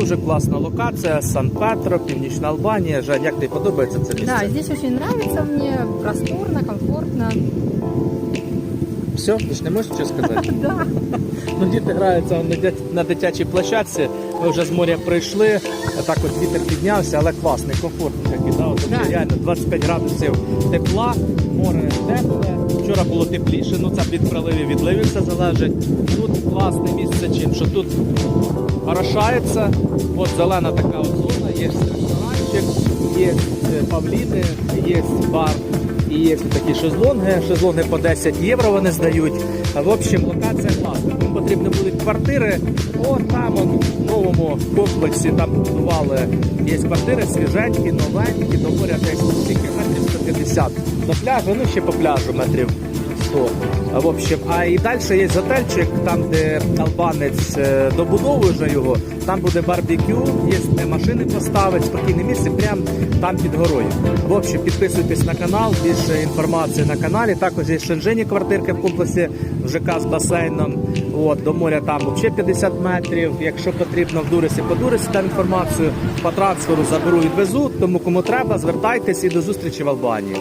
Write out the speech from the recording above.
дуже класна локація. Сан-Петро, Північна Албанія. Жень, як тобі подобається це місце? Да, здесь очень нравится мне, просторно, комфортно. Все, ти ж не можеш що сказати? Да. Ну, діти граються на, дит- на дитячій площадці. Ми вже з моря прийшли. Так от вітер піднявся, але класний, комфортний такий. Да? От, Да. Реально 25 градусів тепла, море тепле. Вчора було тепліше, ну це від приливів відливів все залежить. Тут класне місце чим, що тут орошається. От зелена така от зона, є ресторанчик, є е, павліни, є бар. І є такі шезлонги. Шезлонги по 10 євро вони здають. В общем, локація класна. Кому потрібні будуть квартири. О, там он, в новому комплексі там будували. Є квартири свіженькі, новенькі, до моря десь скільки метрів 150 до пляжу, ну ще по пляжу метрів 100. А, В общем, а і далі є готельчик, там, де албанець е, добудовує вже його, там буде барбекю, є машини поставить, спокійне місце, прямо там під горою. В общем, підписуйтесь на канал, більше інформації на каналі. Також є Шенжені квартирки в комплексі в ЖК з басейном. От, до моря там взагалі 50 метрів. Якщо потрібно в Дурисі, по Дурисі там інформацію. По трансферу заберу відвезу. Тому кому треба, звертайтесь і до зустрічі в Албанії.